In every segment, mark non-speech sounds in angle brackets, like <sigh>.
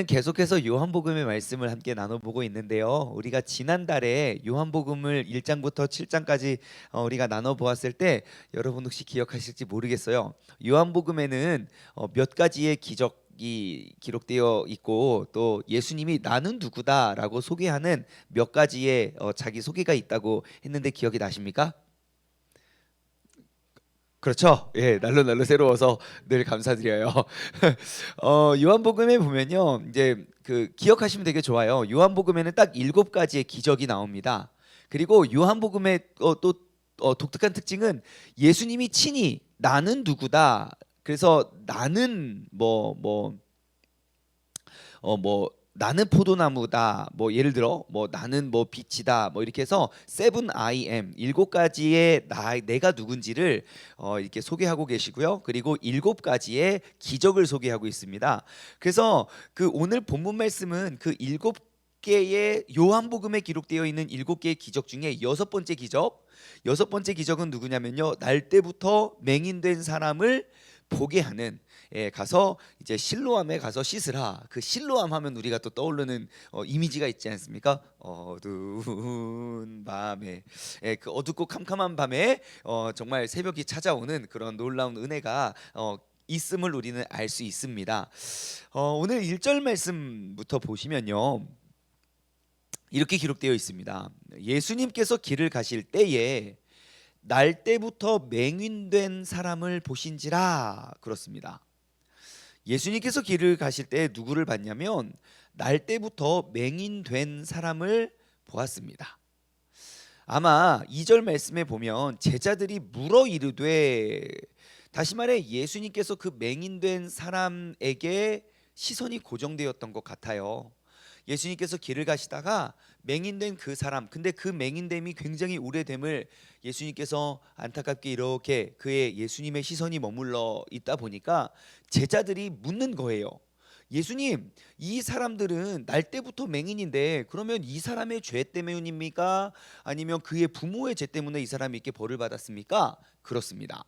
우리는 계속해서 요한복음의 말씀을 함께 나눠보고 있는데요. 우리가 지난달에 요한복음을 1장부터 7장까지 어, 우리가 나눠보았을 때 여러분 혹시 기억하실지 모르겠어요. 요한복음에는 어, 몇 가지의 기적 이 기록되어 있고 또 예수님이 나는 누구다라고 소개하는 몇 가지의 어, 자기 소개가 있다고 했는데 기억이 나십니까? 그렇죠. 예, 날로 날로 새로워서 늘 감사드려요. <laughs> 어, 요한복음에 보면요, 이제 그 기억하시면 되게 좋아요. 요한복음에는 딱 일곱 가지의 기적이 나옵니다. 그리고 요한복음의 어, 또 어, 독특한 특징은 예수님이 친히 나는 누구다. 그래서 나는 뭐 뭐 어뭐 나는 포도나무다. 뭐 예를 들어 뭐 나는 뭐 빛이다. 뭐 이렇게 해서 세븐 I am 일곱 가지의 나 내가 누군지를 어 이렇게 소개하고 계시고요. 그리고 일곱 가지의 기적을 소개하고 있습니다. 그래서 그 오늘 본문 말씀은 그 일곱 개의 요한복음에 기록되어 있는 일곱 개의 기적 중에 여섯 번째 기적. 여섯 번째 기적은 누구냐면요. 날 때부터 맹인된 사람을 보게 하는 예, 가서 이제 실로암에 가서 씻으라. 그 실로암 하면 우리가 또 떠오르는 어, 이미지가 있지 않습니까? 어두운 밤에 예, 그 어둡고 캄캄한 밤에 어, 정말 새벽이 찾아오는 그런 놀라운 은혜가 어, 있음을 우리는 알 수 있습니다. 어, 오늘 1절 말씀부터 보시면요. 이렇게 기록되어 있습니다. 예수님께서 길을 가실 때에 날 때부터 맹인된 사람을 보신지라 그렇습니다. 예수님께서 길을 가실 때 누구를 봤냐면 날 때부터 맹인된 사람을 보았습니다. 아마 2절 말씀에 보면 제자들이 물어 이르되 다시 말해 예수님께서 그 맹인된 사람에게 시선이 고정되었던 것 같아요. 예수님께서 길을 가시다가 맹인된 그 사람 근데 그 맹인됨이 굉장히 오래됨을 예수님께서 안타깝게 이렇게 그의 예수님의 시선이 머물러 있다 보니까 제자들이 묻는 거예요. 예수님, 이 사람들은 날 때부터 맹인인데 그러면 이 사람의 죄 때문입니까? 아니면 그의 부모의 죄 때문에 이 사람이 이렇게 벌을 받았습니까? 그렇습니다.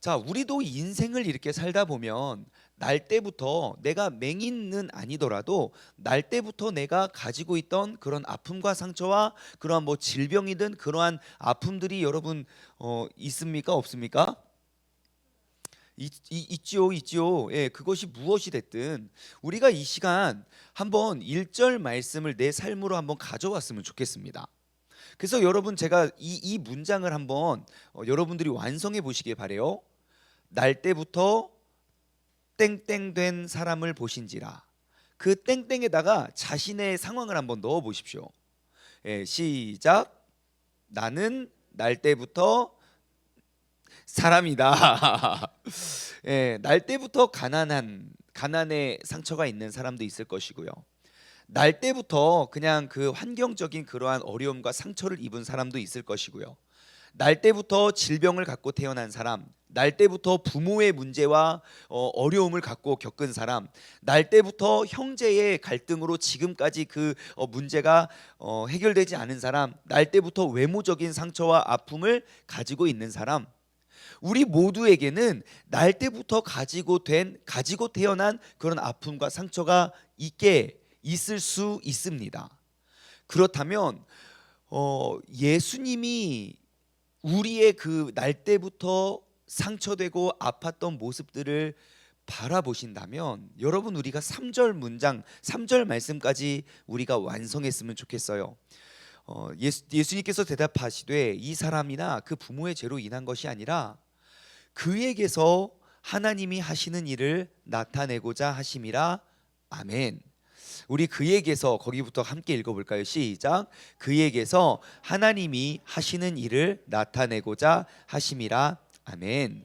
자, 우리도 인생을 이렇게 살다 보면 날 때부터 내가 맹인은 아니더라도 날 때부터 내가 가지고 있던 그런 아픔과 상처와 그러한 뭐 질병이든 그러한 아픔들이 여러분 어, 있습니까 없습니까? 있, 있, 있지요, 있지요. 예, 그것이 무엇이 됐든 우리가 이 시간 한번 1절 말씀을 내 삶으로 한번 가져왔으면 좋겠습니다. 그래서 여러분 제가 이, 이 문장을 한번 어, 여러분들이 완성해 보시길 바래요. 날 때부터 땡땡 된 사람을 보신지라. 그 땡땡에다가 자신의 상황을 한번 넣어 보십시오. 예, 시작. 나는 날 때부터 사람이다. <laughs> 예, 날 때부터 가난한 가난의 상처가 있는 사람도 있을 것이고요. 날 때부터 그냥 그 환경적인 그러한 어려움과 상처를 입은 사람도 있을 것이고요. 날 때부터 질병을 갖고 태어난 사람, 날 때부터 부모의 문제와 어, 어려움을 갖고 겪은 사람, 날 때부터 형제의 갈등으로 지금까지 그 어, 문제가 어, 해결되지 않은 사람, 날 때부터 외모적인 상처와 아픔을 가지고 있는 사람, 우리 모두에게는 날 때부터 가지고 된 가지고 태어난 그런 아픔과 상처가 있게 있을 수 있습니다. 그렇다면 어, 예수님이 우리의 그 날 때부터 상처되고 아팠던 모습들을 바라보신다면 여러분 우리가 3절 문장 3절 말씀까지 우리가 완성했으면 좋겠어요. 어, 예수, 예수님께서 대답하시되 이 사람이나 그 부모의 죄로 인한 것이 아니라 그에게서 하나님이 하시는 일을 나타내고자 하심이라 아멘. 우리 그에게서 거기부터 함께 읽어볼까요? 시작. 그에게서 하나님이 하시는 일을 나타내고자 하심이라 아멘.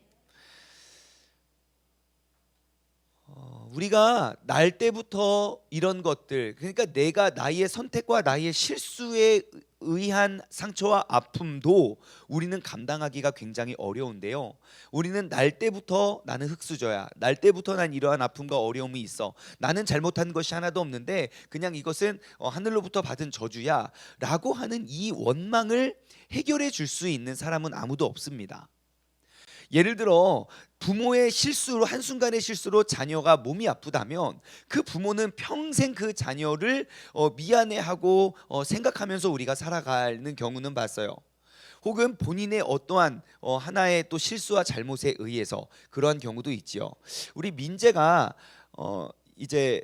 어, 우리가 날 때부터 이런 것들 그러니까 내가 나의 선택과 나의 실수에 의한 상처와 아픔도 우리는 감당하기가 굉장히 어려운데요. 우리는 날 때부터 나는 흙수저야. 날 때부터 난 이러한 아픔과 어려움이 있어. 나는 잘못한 것이 하나도 없는데 그냥 이것은 어, 하늘로부터 받은 저주야 라고 하는 이 원망을 해결해 줄 수 있는 사람은 아무도 없습니다. 예를 들어 부모의 실수로 한순간의 실수로 자녀가 몸이 아프다면 그 부모는 평생 그 자녀를 어, 미안해하고 어, 생각하면서 우리가 살아가는 경우는 봤어요. 혹은 본인의 어떠한 어, 하나의 또 실수와 잘못에 의해서 그러한 경우도 있지요. 우리 민재가 어, 이제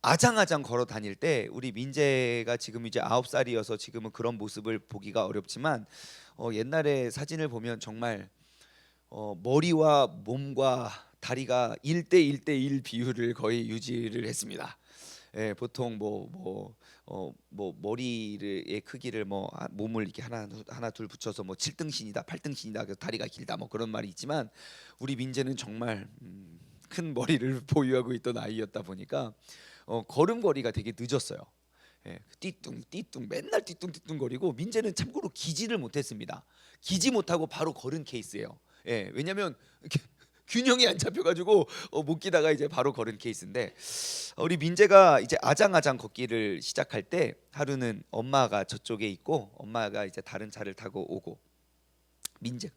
아장아장 걸어 다닐 때 우리 민재가 지금 이제 아홉 살이어서 지금은 그런 모습을 보기가 어렵지만 어, 옛날에 사진을 보면 정말 어, 머리와 몸과 다리가 1대 1대 1 비율을 거의 유지를 했습니다. 예, 보통 뭐뭐어뭐 머리의 크기를 뭐 아, 몸을 이렇게 하나 하나 둘 붙여서 뭐 7등신이다, 8등신이다. 그래서 다리가 길다 뭐 그런 말이 있지만 우리 민재는 정말 음, 큰 머리를 <laughs> 보유하고 있던 아이였다 보니까 어, 걸음걸이가 되게 늦었어요. 예, 띠뚱 띠뚱 맨날 띠뚱 띠뚱 거리고 민재는 참고로 기지를 못했습니다. 기지 못하고 바로 걸은 케이스예요. 예, 왜냐하면 <laughs> 균형이 안 잡혀가지고 어, 못 기다가 이제 바로 걸은 케이스인데 어, 우리 민재가 이제 아장아장 걷기를 시작할 때 하루는 엄마가 저쪽에 있고 엄마가 이제 다른 차를 타고 오고. 민재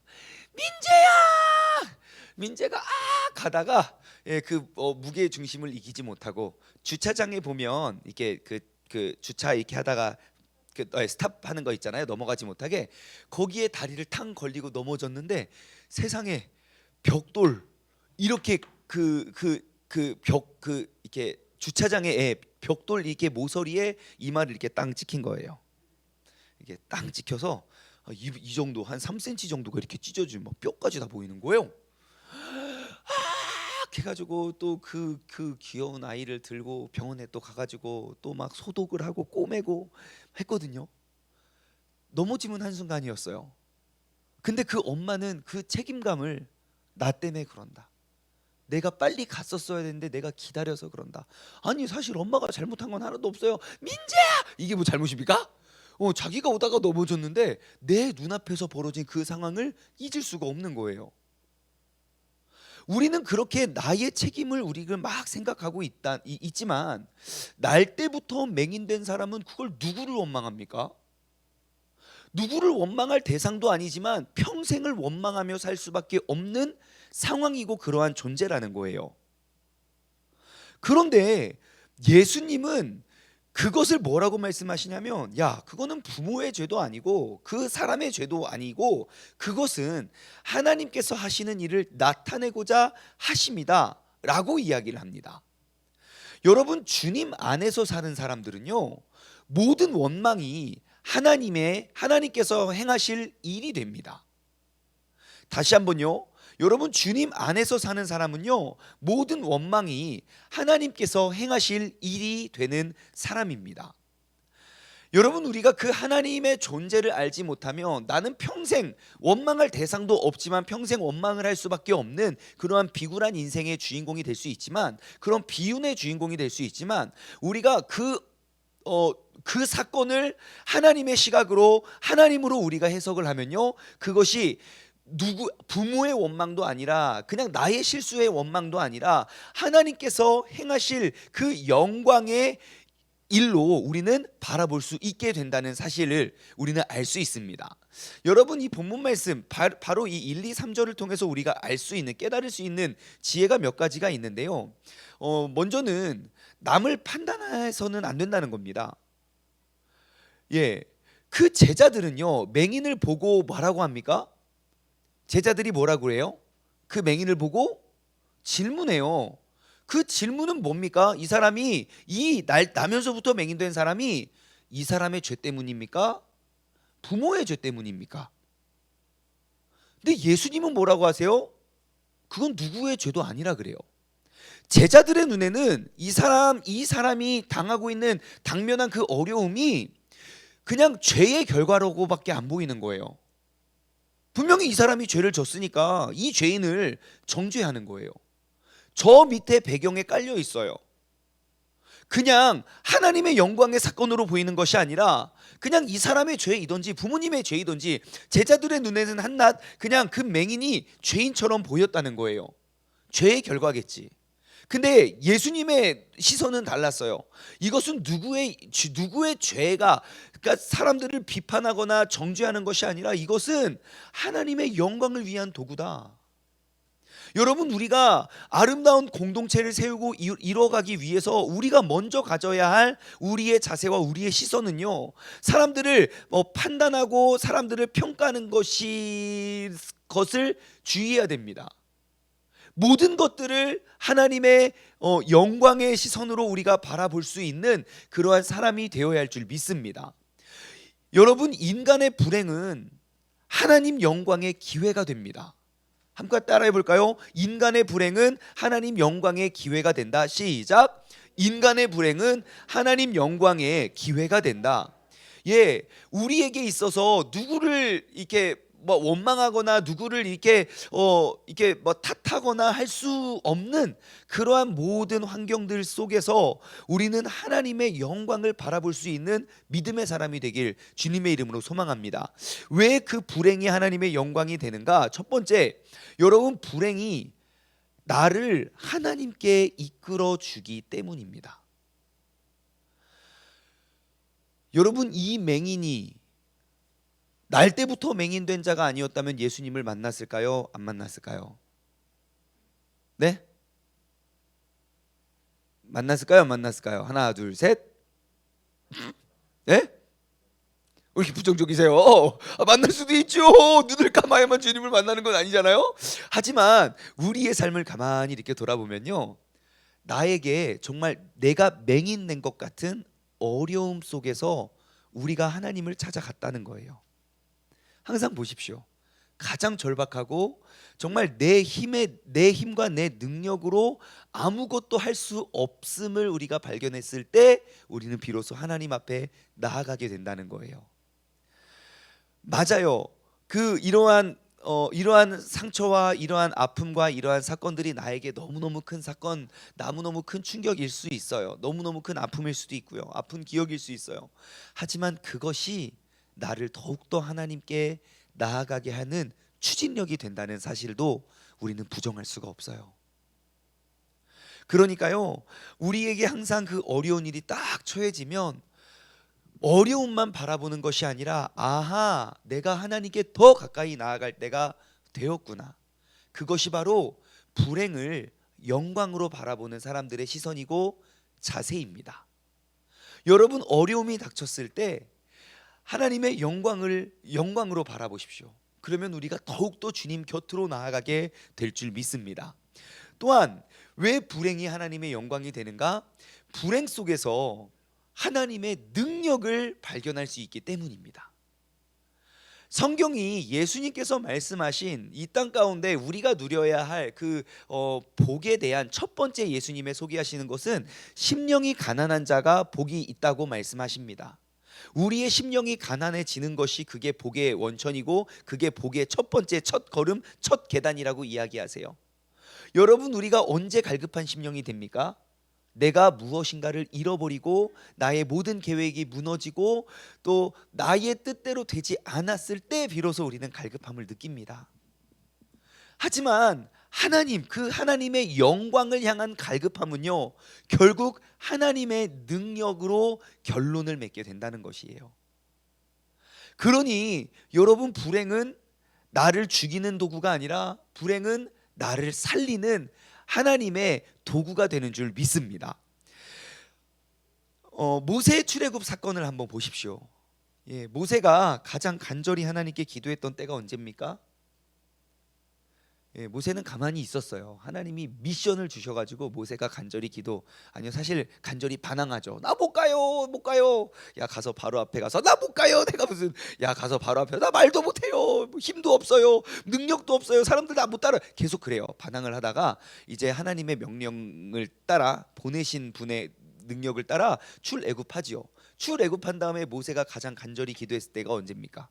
민재야! 민재가 아! 가다가 예, 그 어, 무게 중심을 이기지 못하고 주차장에 보면 이렇게 그, 그 주차 이렇게 하다가 스탑하는 거 있잖아요 넘어가지 못하게 거기에 다리를 탕 걸리고 넘어졌는데 세상에 벽돌 이렇게 그 그 그 벽그 이렇게 주차장에 예, 벽돌 이렇게 모서리에 이마를 이렇게 땅 찍힌 거예요. 이게 땅 찍혀서 아, 이, 이 정도 한 3cm 정도가 이렇게 찢어지면 막 뼈까지 다 보이는 거예요. 아, 해가지고 또그그 귀여운 아이를 들고 병원에 또 가가지고 또 막 소독을 하고 꼬매고 했거든요. 넘어지면 한 순간이었어요. 근데 그 엄마는 그 책임감을 나 때문에 그런다. 내가 빨리 갔었어야 되는데 내가 기다려서 그런다. 아니 사실 엄마가 잘못한 건 하나도 없어요. 민재야 이게 뭐 잘못입니까? 어 자기가 오다가 넘어졌는데 내 눈앞에서 벌어진 그 상황을 잊을 수가 없는 거예요. 우리는 그렇게 나의 책임을 우리가 막 생각하고 있다 이- 있지만 날 때부터 맹인된 사람은 그걸 누구를 원망합니까? 누구를 원망할 대상도 아니지만 평생을 원망하며 살 수밖에 없는 상황이고 그러한 존재라는 거예요. 그런데 예수님은 그것을 뭐라고 말씀하시냐면 야 그거는 부모의 죄도 아니고 그 사람의 죄도 아니고 그것은 하나님께서 하시는 일을 나타내고자 하십니다라고 이야기를 합니다. 여러분 주님 안에서 사는 사람들은요 모든 원망이 하나님의 하나님께서 행하실 일이 됩니다. 다시 한번요. 여러분 주님 안에서 사는 사람은요 모든 원망이 하나님께서 행하실 일이 되는 사람입니다. 여러분 우리가 그 하나님의 존재를 알지 못하면 나는 평생 원망할 대상도 없지만 평생 원망을 할 수밖에 없는 그러한 비굴한 인생의 주인공이 될 수 있지만 그런 비운의 주인공이 될 수 있지만 우리가 그 어, 그 사건을 하나님의 시각으로 하나님으로 우리가 해석을 하면요 그것이 누구 부모의 원망도 아니라 그냥 나의 실수의 원망도 아니라 하나님께서 행하실 그 영광의 일로 우리는 바라볼 수 있게 된다는 사실을 우리는 알 수 있습니다. 여러분 이 본문 말씀 바, 바로 이 1, 2, 3절을 통해서 우리가 알 수 있는 깨달을 수 있는 지혜가 몇 가지가 있는데요. 어, 먼저는 남을 판단해서는 안 된다는 겁니다. 예. 그 제자들은요. 맹인을 보고 뭐라고 합니까? 제자들이 뭐라고 그래요? 그 맹인을 보고 질문해요. 그 질문은 뭡니까? 이 사람이 이 날 나면서부터 맹인된 사람이 이 사람의 죄 때문입니까? 부모의 죄 때문입니까? 근데 예수님은 뭐라고 하세요? 그건 누구의 죄도 아니라 그래요. 제자들의 눈에는 이 사람 이 사람이 당하고 있는 당면한 그 어려움이 그냥 죄의 결과로고밖에 안 보이는 거예요. 분명히 이 사람이 죄를 졌으니까 이 죄인을 정죄하는 거예요. 저 밑에 배경에 깔려 있어요. 그냥 하나님의 영광의 사건으로 보이는 것이 아니라 그냥 이 사람의 죄이든지 부모님의 죄이든지 제자들의 눈에는 한낱 그냥 그 맹인이 죄인처럼 보였다는 거예요. 죄의 결과겠지. 근데 예수님의 시선은 달랐어요. 이것은 누구의 누구의 죄가 그러니까 사람들을 비판하거나 정죄하는 것이 아니라 이것은 하나님의 영광을 위한 도구다. 여러분 우리가 아름다운 공동체를 세우고 이- 이뤄가기 위해서 우리가 먼저 가져야 할 우리의 자세와 우리의 시선은요 사람들을 뭐 판단하고 사람들을 평가하는 것이 것을 주의해야 됩니다. 모든 것들을 하나님의 어, 영광의 시선으로 우리가 바라볼 수 있는 그러한 사람이 되어야 할 줄 믿습니다. 여러분 인간의 불행은 하나님 영광의 기회가 됩니다. 함께 따라해 볼까요? 인간의 불행은 하나님 영광의 기회가 된다. 시작. 인간의 불행은 하나님 영광의 기회가 된다. 예, 우리에게 있어서 누구를 이렇게 뭐 원망하거나 누구를 이렇게 어 이렇게 뭐 탓하거나 할 수 없는 그러한 모든 환경들 속에서 우리는 하나님의 영광을 바라볼 수 있는 믿음의 사람이 되길 주님의 이름으로 소망합니다. 왜 그 불행이 하나님의 영광이 되는가? 첫 번째, 여러분 불행이 나를 하나님께 이끌어 주기 때문입니다. 여러분 이 맹인이 날 때부터 맹인된 자가 아니었다면 예수님을 만났을까요? 안 만났을까요? 네? 만났을까요? 안 만났을까요? 하나, 둘, 셋. 네? 왜 이렇게 부정적이세요? 아, 만날 수도 있죠. 눈을 감아야만 주님을 만나는 건 아니잖아요. 하지만 우리의 삶을 가만히 이렇게 돌아보면요, 나에게 정말 내가 맹인된 것 같은 어려움 속에서 우리가 하나님을 찾아갔다는 거예요. 항상 보십시오. 가장 절박하고 정말 내 힘에 내 힘과 내 능력으로 아무것도 할 수 없음을 우리가 발견했을 때 우리는 비로소 하나님 앞에 나아가게 된다는 거예요. 맞아요. 그 이러한 어 이러한 상처와 이러한 아픔과 이러한 사건들이 나에게 너무너무 큰 사건, 너무너무 큰 충격일 수 있어요. 너무너무 큰 아픔일 수도 있고요. 아픈 기억일 수 있어요. 하지만 그것이 나를 더욱더 하나님께 나아가게 하는 추진력이 된다는 사실도 우리는 부정할 수가 없어요. 그러니까요, 우리에게 항상 그 어려운 일이 딱 처해지면 어려움만 바라보는 것이 아니라 아하, 내가 하나님께 더 가까이 나아갈 때가 되었구나. 그것이 바로 불행을 영광으로 바라보는 사람들의 시선이고 자세입니다. 여러분 어려움이 닥쳤을 때 하나님의 영광을 영광으로 바라보십시오. 그러면 우리가 더욱더 주님 곁으로 나아가게 될 줄 믿습니다. 또한 왜 불행이 하나님의 영광이 되는가? 불행 속에서 하나님의 능력을 발견할 수 있기 때문입니다. 성경이 예수님께서 말씀하신 이 땅 가운데 우리가 누려야 할그 어, 복에 대한 첫 번째 예수님의 소개하시는 것은 심령이 가난한 자가 복이 있다고 말씀하십니다. 우리의 심령이 가난해지는 것이 그게 복의 원천이고 그게 복의 첫 번째 첫 걸음 첫 계단이라고 이야기하세요. 여러분 우리가 언제 갈급한 심령이 됩니까? 내가 무엇인가를 잃어버리고 나의 모든 계획이 무너지고 또 나의 뜻대로 되지 않았을 때 비로소 우리는 갈급함을 느낍니다. 하지만 하나님 그 하나님의 영광을 향한 갈급함은요 결국 하나님의 능력으로 결론을 맺게 된다는 것이에요. 그러니 여러분 불행은 나를 죽이는 도구가 아니라 불행은 나를 살리는 하나님의 도구가 되는 줄 믿습니다. 어, 모세 출애굽 사건을 한번 보십시오. 예, 모세가 가장 간절히 하나님께 기도했던 때가 언제입니까? 예, 모세는 가만히 있었어요. 하나님이 미션을 주셔가지고 모세가 간절히 기도 아니요 사실 간절히 반항하죠. 나 못 가요, 못 가요. 야 가서 바로 앞에 가서 나 못 가요. <laughs> 내가 무슨 야 가서 바로 앞에 나 말도 못해요. 뭐 힘도 없어요, 능력도 없어요. 사람들 나 못 따라 계속 그래요. 반항을 하다가 이제 하나님의 명령을 따라 보내신 분의 능력을 따라 출애굽하지요. 출애굽한 다음에 모세가 가장 간절히 기도했을 때가 언제입니까?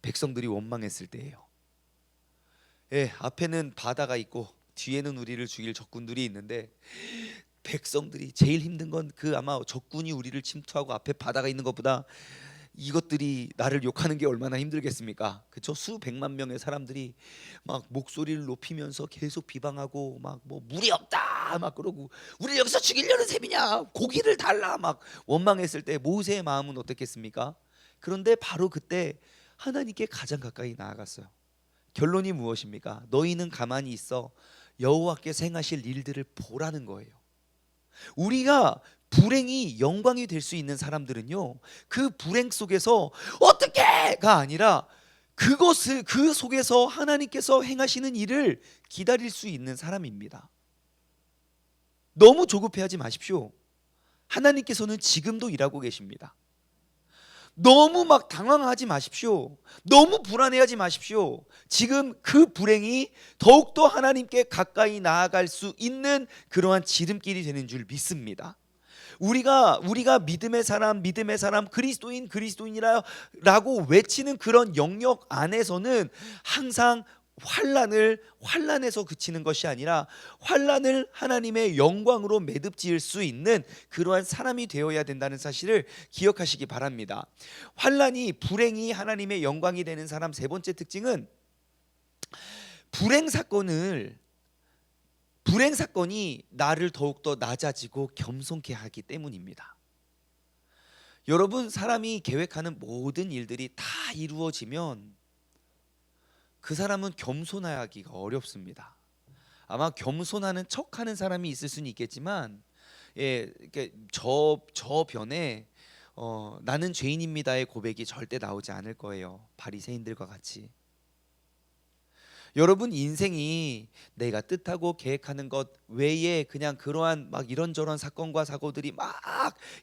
백성들이 원망했을 때예요. 예, 앞에는 바다가 있고 뒤에는 우리를 죽일 적군들이 있는데 백성들이 제일 힘든 건 그 아마 적군이 우리를 침투하고 앞에 바다가 있는 것보다 이것들이 나를 욕하는 게 얼마나 힘들겠습니까? 그렇죠? 수백만 명의 사람들이 막 목소리를 높이면서 계속 비방하고 막 뭐 물이 없다 막 그러고 우리 여기서 죽이려는 셈이냐 고기를 달라 막 원망했을 때 모세의 마음은 어떻겠습니까? 그런데 바로 그때 하나님께 가장 가까이 나아갔어요. 결론이 무엇입니까? 너희는 가만히 있어. 여호와께서 행하실 일들을 보라는 거예요. 우리가 불행이 영광이 될 수 있는 사람들은요. 그 불행 속에서 어떻게가 아니라 그것을 그 속에서 하나님께서 행하시는 일을 기다릴 수 있는 사람입니다. 너무 조급해하지 마십시오. 하나님께서는 지금도 일하고 계십니다. 너무 막 당황하지 마십시오. 너무 불안해하지 마십시오. 지금 그 불행이 더욱더 하나님께 가까이 나아갈 수 있는 그러한 지름길이 되는 줄 믿습니다. 우리가 우리가 믿음의 사람 믿음의 사람 그리스도인 그리스도인이라라고 외치는 그런 영역 안에서는 항상 환란을 환란에서 그치는 것이 아니라 환란을 하나님의 영광으로 매듭지을 수 있는 그러한 사람이 되어야 된다는 사실을 기억하시기 바랍니다. 환란이 불행이 하나님의 영광이 되는 사람 세 번째 특징은 불행 사건을 불행 사건이 나를 더욱 더 낮아지고 겸손케 하기 때문입니다. 여러분 사람이 계획하는 모든 일들이 다 이루어지면 그 사람은 겸손하기가 어렵습니다. 아마 겸손하는 척하는 사람이 있을 수는 있겠지만, 예, 이렇게 저 저변에 어, 나는 죄인입니다의 고백이 절대 나오지 않을 거예요. 바리새인들과 같이. 여러분 인생이 내가 뜻하고 계획하는 것 외에 그냥 그러한 막 이런저런 사건과 사고들이 막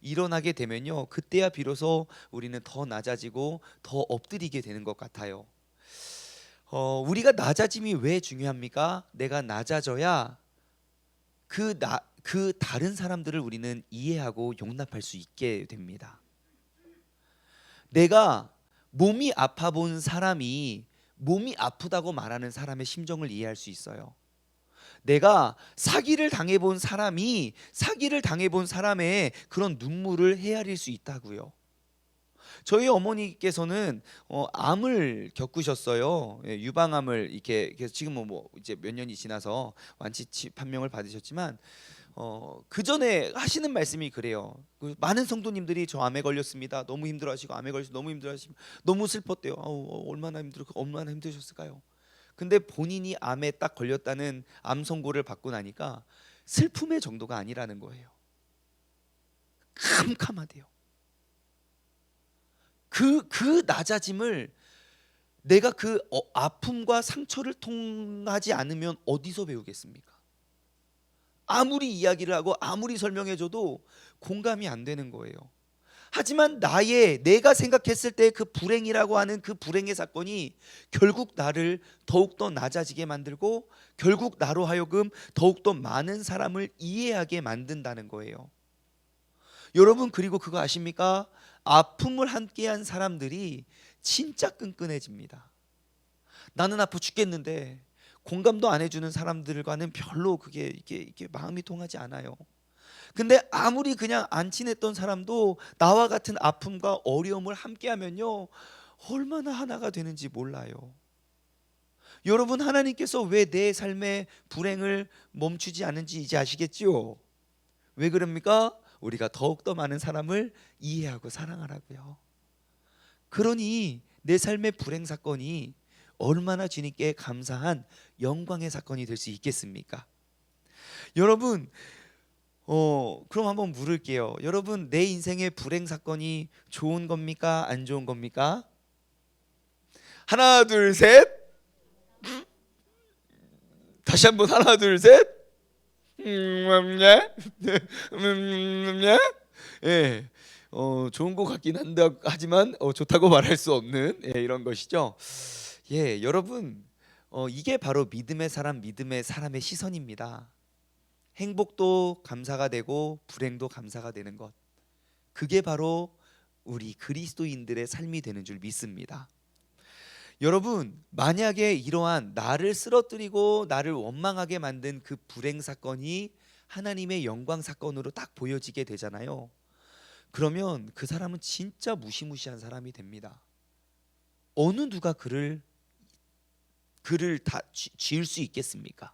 일어나게 되면요. 그때야 비로소 우리는 더 낮아지고 더 엎드리게 되는 것 같아요. 어, 우리가 낮아짐이 왜 중요합니까? 내가 낮아져야 그 나 그 다른 사람들을 우리는 이해하고 용납할 수 있게 됩니다. 내가 몸이 아파 본 사람이 몸이 아프다고 말하는 사람의 심정을 이해할 수 있어요. 내가 사기를 당해 본 사람이 사기를 당해 본 사람의 그런 눈물을 헤아릴 수 있다고요. 저희 어머니께서는 어, 암을 겪으셨어요. 예, 유방암을 이렇게 그래서 지금은 뭐 이제 몇 년이 지나서 완치 치- 판명을 받으셨지만 어, 그 전에 하시는 말씀이 그래요. 그 많은 성도님들이 저 암에 걸렸습니다. 너무 힘들어하시고 암에 걸려서 너무 힘들어하시고 너무 슬펐대요. 아우 어, 얼마나 힘들어 얼마나 힘드셨을까요? 근데 본인이 암에 딱 걸렸다는 암 선고를 받고 나니까 슬픔의 정도가 아니라는 거예요. 캄캄하대요. 그, 그 낮아짐을 내가 그 어, 아픔과 상처를 통하지 않으면 어디서 배우겠습니까? 아무리 이야기를 하고 아무리 설명해줘도 공감이 안 되는 거예요. 하지만 나의 내가 생각했을 때 그 불행이라고 하는 그 불행의 사건이 결국 나를 더욱더 낮아지게 만들고 결국 나로 하여금 더욱더 많은 사람을 이해하게 만든다는 거예요. 여러분 그리고 그거 아십니까? 아픔을 함께한 사람들이 진짜 끈끈해집니다. 나는 아파 죽겠는데 공감도 안 해주는 사람들과는 별로 그게 이게 이게 마음이 통하지 않아요. 근데 아무리 그냥 안 친했던 사람도 나와 같은 아픔과 어려움을 함께하면요 얼마나 하나가 되는지 몰라요. 여러분 하나님께서 왜 내 삶의 불행을 멈추지 않은지 이제 아시겠지요? 왜 그럽니까? 우리가 더욱더 많은 사람을 이해하고 사랑하라고요. 그러니 내 삶의 불행 사건이 얼마나 주님께 감사한 영광의 사건이 될 수 있겠습니까? 여러분, 어 그럼 한번 물을게요. 여러분 내 인생의 불행 사건이 좋은 겁니까? 안 좋은 겁니까? 하나 둘 셋. 다시 한번 하나 둘 셋. 예. 어, 좋은 것 같긴 한다 하지만 어, 좋다고 말할 수 없는 예, 이런 것이죠. 예, 여러분 어, 이게 바로 믿음의 사람, 믿음의 사람의 시선입니다. 행복도 감사가 되고 불행도 감사가 되는 것. 그게 바로 우리 그리스도인들의 삶이 되는 줄 믿습니다. 여러분, 만약에 이러한 나를 쓰러뜨리고 나를 원망하게 만든 그 불행 사건이 하나님의 영광 사건으로 딱 보여지게 되잖아요. 그러면 그 사람은 진짜 무시무시한 사람이 됩니다. 어느 누가 그를 그를 다 쥐- 지을 수 있겠습니까?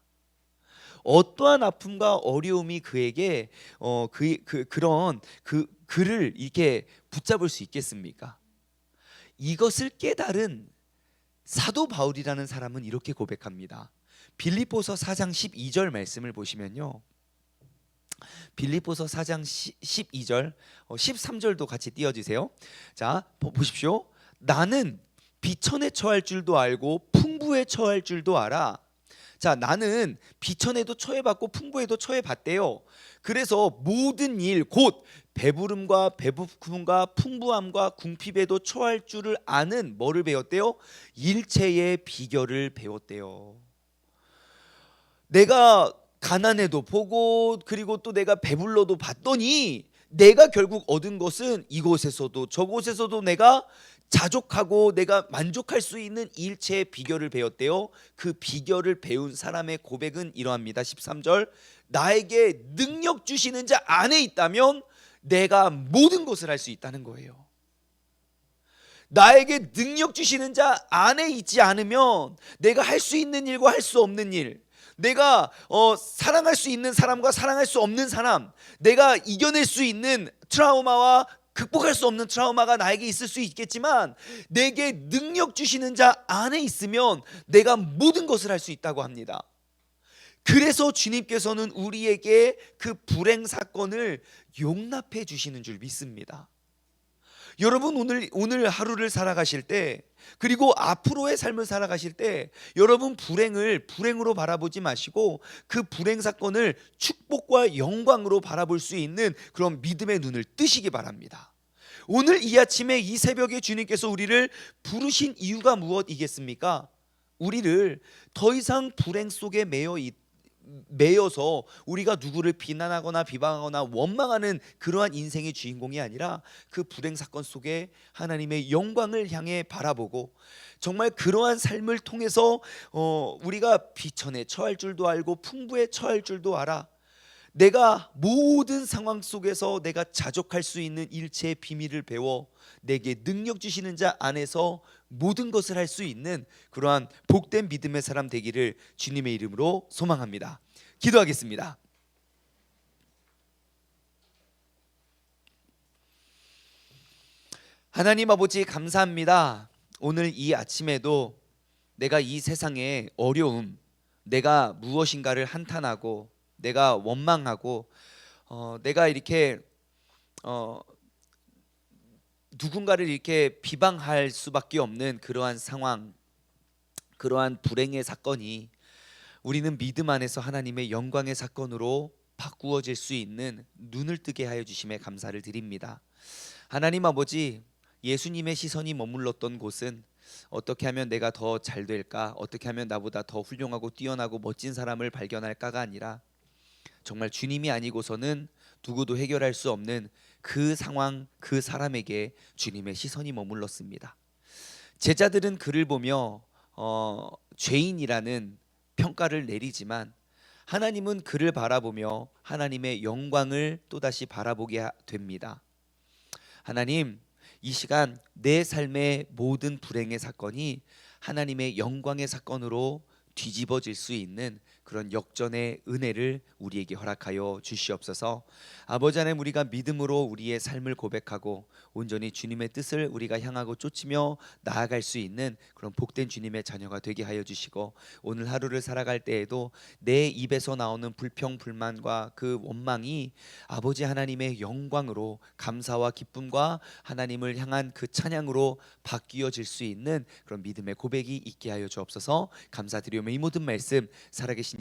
어떠한 아픔과 어려움이 그에게 어, 그, 그 그런 그 그를 이렇게 붙잡을 수 있겠습니까? 이것을 깨달은 사도 바울이라는 사람은 이렇게 고백합니다. 빌립보서 4장 12절 말씀을 보시면요. 빌립보서 4장 12절, 13절도 같이 띄워 주세요. 자, 보- 보십시오. 나는 비천에 처할 줄도 알고 풍부에 처할 줄도 알아. 자, 나는 비천에도 처해봤고 풍부에도 처해봤대요. 그래서 모든 일, 곧 배부름과 배부픔과 풍부함과 궁핍에도 처할 줄을 아는 뭐를 배웠대요? 일체의 비결을 배웠대요. 내가 가난해도 보고 그리고 또 내가 배불러도 봤더니 내가 결국 얻은 것은 이곳에서도 저곳에서도 내가 자족하고 내가 만족할 수 있는 일체의 비결을 배웠대요. 그 비결을 배운 사람의 고백은 이러합니다. 13절. 나에게 능력 주시는 자 안에 있다면 내가 모든 것을 할 수 있다는 거예요. 나에게 능력 주시는 자 안에 있지 않으면 내가 할 수 있는 일과 할 수 없는 일, 내가 어, 사랑할 수 있는 사람과 사랑할 수 없는 사람, 내가 이겨낼 수 있는 트라우마와 극복할 수 없는 트라우마가 나에게 있을 수 있겠지만 내게 능력 주시는 자 안에 있으면 내가 모든 것을 할 수 있다고 합니다. 그래서 주님께서는 우리에게 그 불행 사건을 용납해 주시는 줄 믿습니다. 여러분 오늘 오늘 하루를 살아가실 때 그리고 앞으로의 삶을 살아가실 때 여러분 불행을 불행으로 바라보지 마시고 그 불행 사건을 축복과 영광으로 바라볼 수 있는 그런 믿음의 눈을 뜨시기 바랍니다. 오늘 이 아침에 이 새벽에 주님께서 우리를 부르신 이유가 무엇이겠습니까? 우리를 더 이상 불행 속에 매여 있 매여서 우리가 누구를 비난하거나 비방하거나 원망하는 그러한 인생의 주인공이 아니라 그 불행 사건 속에 하나님의 영광을 향해 바라보고 정말 그러한 삶을 통해서 어, 우리가 비천에 처할 줄도 알고 풍부에 처할 줄도 알아. 내가 모든 상황 속에서 내가 자족할 수 있는 일체의 비밀을 배워 내게 능력 주시는 자 안에서 모든 것을 할 수 있는 그러한 복된 믿음의 사람 되기를 주님의 이름으로 소망합니다. 기도하겠습니다. 하나님 아버지 감사합니다. 오늘 이 아침에도 내가 이 세상의 어려움, 내가 무엇인가를 한탄하고 내가 원망하고 어, 내가 이렇게 어, 누군가를 이렇게 비방할 수밖에 없는 그러한 상황, 그러한 불행의 사건이 우리는 믿음 안에서 하나님의 영광의 사건으로 바꾸어질 수 있는 눈을 뜨게 하여 주심에 감사를 드립니다. 하나님 아버지, 예수님의 시선이 머물렀던 곳은 어떻게 하면 내가 더 잘 될까? 어떻게 하면 나보다 더 훌륭하고 뛰어나고 멋진 사람을 발견할까가 아니라 정말 주님이 아니고서는 누구도 해결할 수 없는 그 상황, 그 사람에게 주님의 시선이 머물렀습니다. 제자들은 그를 보며 어, 죄인이라는 평가를 내리지만 하나님은 그를 바라보며 하나님의 영광을 또다시 바라보게 하- 됩니다. 하나님, 이 시간 내 삶의 모든 불행의 사건이 하나님의 영광의 사건으로 뒤집어질 수 있는 그런 역전의 은혜를 우리에게 허락하여 주시옵소서. 아버지 하나님 우리가 믿음으로 우리의 삶을 고백하고 온전히 주님의 뜻을 우리가 향하고 쫓으며 나아갈 수 있는 그런 복된 주님의 자녀가 되게 하여 주시고 오늘 하루를 살아갈 때에도 내 입에서 나오는 불평 불만과 그 원망이 아버지 하나님의 영광으로 감사와 기쁨과 하나님을 향한 그 찬양으로 바뀌어질 수 있는 그런 믿음의 고백이 있게 하여 주옵소서. 감사드리오며 이 모든 말씀 살아계신